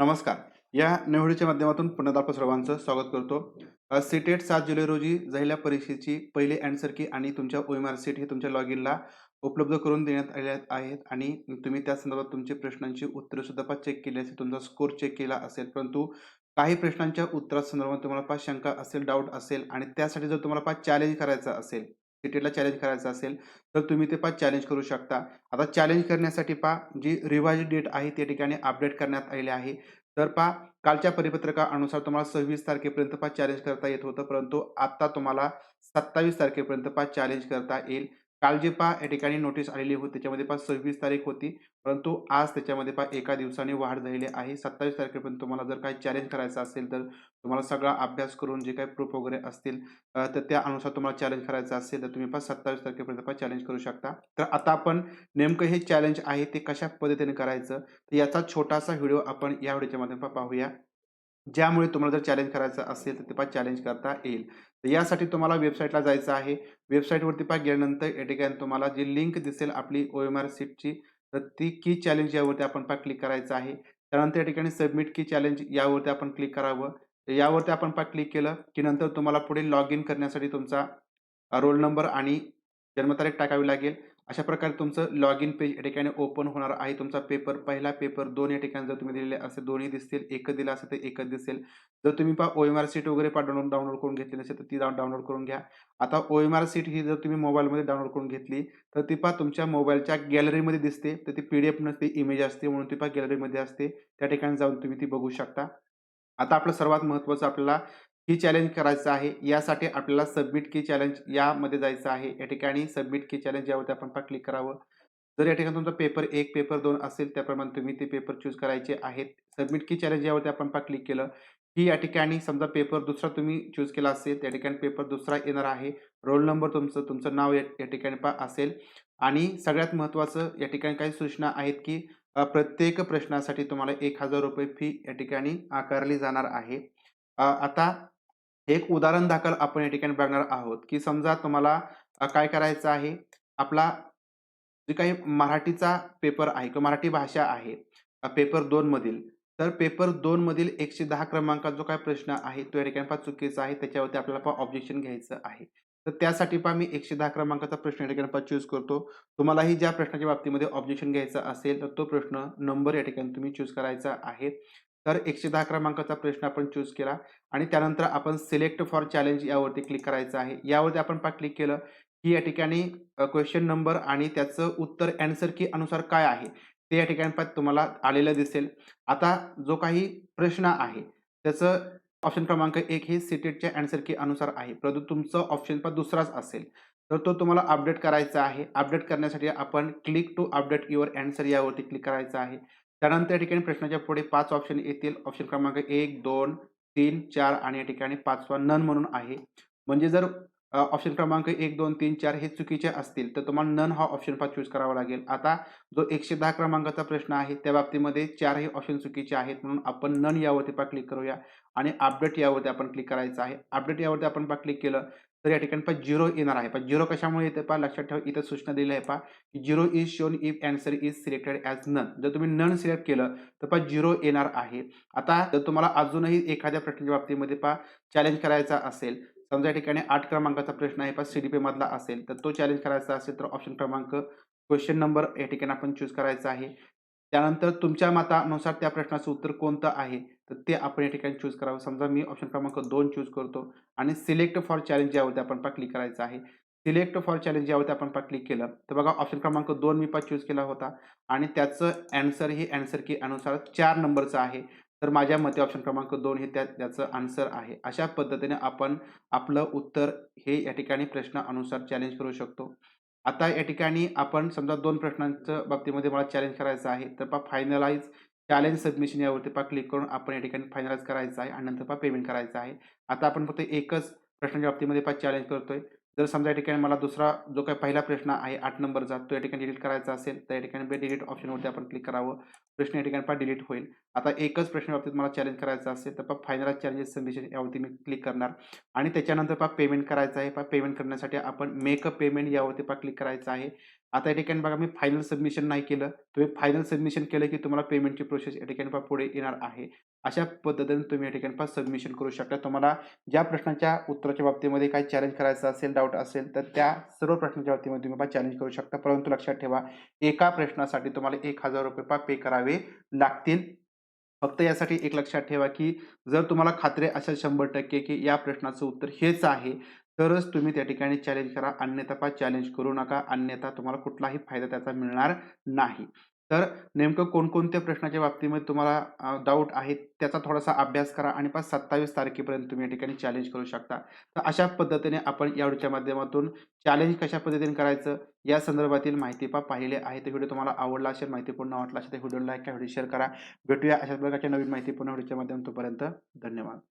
नमस्कार. या निवडीच्या माध्यमातून पुन्हा सर्वांचं स्वागत करतो. सीटेट सात जुलै रोजी झालेल्या परीक्षेची पहिली अँसर की आणि तुमच्या ओएमआर सीट हे तुमच्या लॉगिनला उपलब्ध करून देण्यात आले आहेत आणि तुम्ही त्या संदर्भात तुमचे प्रश्नांची उत्तरं सुद्धा चेक केली असेल, तुमचा स्कोर चेक केला असेल. परंतु काही प्रश्नांच्या उत्तरासंदर्भात तुम्हाला पाच शंका असेल, डाऊट असेल आणि त्यासाठी जर तुम्हाला पाच चॅलेंज करायचं असेल, सीटेटला चॅलेंज करायचं असेल, तर तुम्ही ते पा चॅलेंज करू शकता. आता चॅलेंज करण्यासाठी पहा जी रिवाइज डेट आहे त्या ठिकाणी अपडेट करण्यात आलेली आहे. तर पहा कालच्या परिपत्रकानुसार तुम्हाला 26 तारखेपर्यंत पा चॅलेंज करता येत होतं. परंतु आत्ता तुम्हाला 27 तारखेपर्यंत पा चॅलेंज करता येईल. काल जे पहा या ठिकाणी नोटीस आलेली होती त्याच्यामध्ये पहा 26 तारीख होती. परंतु आज त्याच्यामध्ये पहा एका दिवसाने वाढ झालेली आहे. 27 तारखेपर्यंत तुम्हाला जर काही चॅलेंज करायचं असेल, तर तुम्हाला सगळा अभ्यास करून जे काही प्रूफ वगैरे असतील तर त्यानुसार तुम्हाला चॅलेंज करायचं असेल, तर तुम्ही पहा 27 तारखेपर्यंत पहा चॅलेंज करू शकता. तर आता आपण नेमकं हे चॅलेंज आहे ते कशा पद्धतीने करायचं, तर याचा छोटासा व्हिडिओ आपण या व्हिडिओच्या माध्यमातून पाहूया. ज्यामुळे तुम्हाला जर चॅलेंज करायचं असेल, तर ते पहा चॅलेंज करता येईल. तर यासाठी तुम्हाला वेबसाईटला जायचं आहे. वेबसाईटवरती पहा गेल्यानंतर या ठिकाणी तुम्हाला जी लिंक दिसेल आपली ओ एम आर सीटची, तर ती की चॅलेंज यावरती आपण पहा क्लिक करायचं आहे. त्यानंतर या ठिकाणी सबमिट की चॅलेंज यावरती आपण क्लिक करावं. तर यावरती आपण पहा क्लिक केलं, की नंतर तुम्हाला पुढे लॉग इन करण्यासाठी तुमचा रोल नंबर आणि जन्मतारीख टाकावी लागेल. अशा प्रकारे तुमचं लॉग इन पेज या ठिकाणी ओपन होणार आहे. तुमचा पेपर पहिला, पेपर दोन या ठिकाणी जर तुम्ही दिलेले असेल दोन्ही दिसतील. एकच दिलं असेल तर एकच दिसेल. जर तुम्ही पहा आर सीट वगैरे पहा डाउनलोड डाउनलोड करून घेतली नसेल, तर ती डाउनलोड करून घ्या. आता ओ एम आर सीट ही जर तुम्ही मोबाईलमध्ये डाउनलोड करून घेतली, तर ती पहा तुमच्या मोबाईलच्या गॅलरीमध्ये दिसते. तर ती पी डी एफ नसते, इमेज असते म्हणून ती पहा गॅलरीमध्ये असते. त्या ठिकाणी जाऊन तुम्ही ती बघू शकता. आता आपलं सर्वात महत्त्वाचं आपल्याला की चॅलेंज करायचं आहे. यासाठी आपल्याला सबमिट की चॅलेंज यामध्ये जायचं आहे. या ठिकाणी सबमिट की चॅलेंज यावरती आपण पहा क्लिक करावं. जर या ठिकाणी तुमचा पेपर एक पेपर दोन असेल त्याप्रमाणे तुम्ही ते पेपर चूज करायचे आहेत. सबमिट की चॅलेंज यावरती आपण पहा क्लिक केलं, की या ठिकाणी समजा पेपर दुसरा तुम्ही चूज केला असेल, त्या ठिकाणी पेपर दुसरा येणार आहे. रोल नंबर तुमचं, तुमचं नाव या ठिकाणी पा असेल आणि सगळ्यात महत्त्वाचं या ठिकाणी काही सूचना आहेत, की प्रत्येक प्रश्नासाठी तुम्हाला ₹1000 फी या ठिकाणी आकारली जाणार आहे. आता एक उदाहरण दाखल आपण या ठिकाणी बघणार आहोत, की समजा तुम्हाला काय करायचं आहे, आपला जे काही मराठीचा पेपर आहे किंवा मराठी भाषा आहे, पेपर 2 मधील. तर पेपर 2 मधील 110 क्रमांकाचा जो काय प्रश्न आहे, तो या ठिकाणी पहा चुकीचा आहे. त्याच्यावरती आपल्याला पहा ऑब्जेक्शन घ्यायचं आहे. तर त्यासाठी पहा मी 110 क्रमांकाचा प्रश्न या ठिकाणी पहा चूज करतो. तुम्हालाही ज्या प्रश्नाच्या बाबतीमध्ये ऑब्जेक्शन घ्यायचं असेल, तर तो प्रश्न नंबर या ठिकाणी तुम्ही चूज करायचा आहे. तर 110 क्रमांकाचा प्रश्न आपण चूज केला आणि त्यानंतर आपण सिलेक्ट फॉर चॅलेंज यावरती क्लिक करायचं आहे. यावरती आपण पा क्लिक केलं, की या ठिकाणी क्वेश्चन नंबर आणि त्याचं उत्तर अँसर की अनुसार काय आहे, ते या ठिकाणी पहा तुम्हाला आलेलं दिसेल. आता जो काही प्रश्न आहे, त्याचं ऑप्शन क्रमांक एक हे सिटेटच्या अँसर की अनुसार आहे. परंतु तुमचं ऑप्शन पण दुसराच असेल, तर तो तुम्हाला अपडेट करायचा आहे. अपडेट करण्यासाठी आपण click to update your answer यावरती क्लिक करायचं आहे. त्यानंतर या ठिकाणी प्रश्नाच्या पुढे पाच ऑप्शन येतील. ऑप्शन क्रमांक 1, 2, 3, 4 आणि या ठिकाणी पाचवा नन म्हणून आहे. म्हणजे जर ऑप्शन क्रमांक 1, 2, 3, 4 हे चुकीचे असतील, तर तुम्हाला नन हा ऑप्शन पहा चूज करावा लागेल. आता जो 110 क्रमांकाचा प्रश्न आहे, त्या बाबतीमध्ये चार हे ऑप्शन चुकीचे आहेत. म्हणून आपण नन यावरती पा क्लिक करूया आणि अपडेट यावरती आपण क्लिक करायचं आहे. अपडेट यावरती आपण पा क्लिक केलं, तर या ठिकाणी पहा झिरो येणार आहे. पण झिरो कशामुळे येते पहा लक्षात ठेवा. इथं सूचना दिली आहे पहा, की 0 is shown if answer is selected as none. जर तुम्ही नन सिलेक्ट केलं, तर पहा झिरो येणार आहे. आता जर तुम्हाला अजूनही एखाद्या प्रश्नाच्या बाबतीमध्ये पहा चॅलेंज करायचा असेल, समजा या ठिकाणी आठ क्रमांकाचा प्रश्न आहे पहा पी मधला असेल, तर तो चॅलेंज करायचा असेल, तर ऑप्शन क्रमांक क्वेश्चन नंबर या ठिकाणी आपण चूज करायचा आहे. त्यानंतर तुमच्या मतानुसार त्या प्रश्नाचं उत्तर कोणतं आहे, तर ते आपण या ठिकाणी चूज करावं. समजा मी ऑप्शन क्रमांक दोन चूज करतो आणि सिलेक्ट फॉर चॅलेंज यावरती आपण पहा क्लिक करायचं आहे. सिलेक्ट फॉर चॅलेंज यावरती आपण पहा क्लिक केलं, तर बघा ऑप्शन क्रमांक दोन मी पा चूज केला होता आणि त्याचं ॲन्सर हे अँसर की अनुसार चार नंबरचं आहे. तर माझ्या मते ऑप्शन क्रमांक दोन हे त्या त्याचं आन्सर आहे. अशा पद्धतीने आपण आपलं उत्तर हे या ठिकाणी प्रश्नानुसार चॅलेंज करू शकतो. आता या ठिकाणी आपण समजा दोन प्रश्नांच्या बाबतीमध्ये मला चॅलेंज करायचं आहे, तर पा फायनलाइज चॅलेंज सबमिशन यावरती पा क्लिक करून आपण या ठिकाणी फायनलाइज करायचं आहे आणि नंतर पहा पेमेंट करायचं आहे. आता आपण फक्त एकच प्रश्नाच्या बाबतीमध्ये पा चॅलेंज करतोय. जर समजा या ठिकाणी मला दुसरा जो काही पहिला प्रश्न आहे आठ नंबरचा, तो या ठिकाणी डिलीट करायचा असेल, तर या ठिकाणी डिलीट ऑप्शनवरती आपण क्लिक करावं. प्रश्न या ठिकाणी पहा डिलीट होईल. आता एकच प्रश्न बाबतीत मला चॅलेंज करायचं असेल, तर पहा फायनल चॅलेंजेस सबमिशन यावरती मी क्लिक करणार आणि त्याच्यानंतर पहा पेमेंट करायचं आहे. पहा पेमेंट करण्यासाठी आपण मेक अ पेमेंट यावरती पहा क्लिक करायचं आहे. आता या ठिकाणी बघा मी फायनल सबमिशन नाही केलं. तुम्ही फायनल सबमिशन केलं की तुम्हाला पेमेंटची प्रोसेस या ठिकाणी पहा पुढे येणार आहे. अशा पद्धतीने तुम्ही या ठिकाणी पण सबमिशन करू शकता. तुम्हाला ज्या प्रश्नाच्या उत्तराच्या बाबतीमध्ये काही चॅलेंज करायचं असेल, डाऊट असेल तर त्या सर्व प्रश्नाच्या बाबतीमध्ये तुम्ही पण चॅलेंज करू शकता. परंतु लक्षात ठेवा एका प्रश्नासाठी तुम्हाला ₹1000 पहा पे करावे लागतील. फक्त यासाठी एक लक्षात ठेवा की जर तुम्हाला खात्री असेल 100% की या प्रश्नाचं उत्तर हेच आहे, तरच तुम्ही त्या ठिकाणी चॅलेंज करा. अन्यथा पहा चॅलेंज करू नका. अन्यथा तुम्हाला कुठलाही फायदा त्याचा मिळणार नाही. तर नेमकं कोणकोणत्या प्रश्नाच्या बाबतीमध्ये तुम्हाला डाऊट आहे त्याचा थोडासा अभ्यास करा आणि पाच सत्तावीस तारखेपर्यंत तुम्ही या ठिकाणी चॅलेंज करू शकता. तर अशा पद्धतीने आपण या व्हिडिओच्या माध्यमातून चॅलेंज कशा पद्धतीने करायचं या संदर्भातील माहिती पा पाहिले आहे. तर व्हिडिओ तुम्हाला आवडला असेल, माहितीपूर्ण वाटला असेल तर व्हिडिओला लाईक करा, व्हिडिओ शेअर करा. भेटूया अशाच प्रकारच्या नवीन माहितीपूर्ण व्हिडिओच्या माध्यमातून. तोपर्यंत धन्यवाद.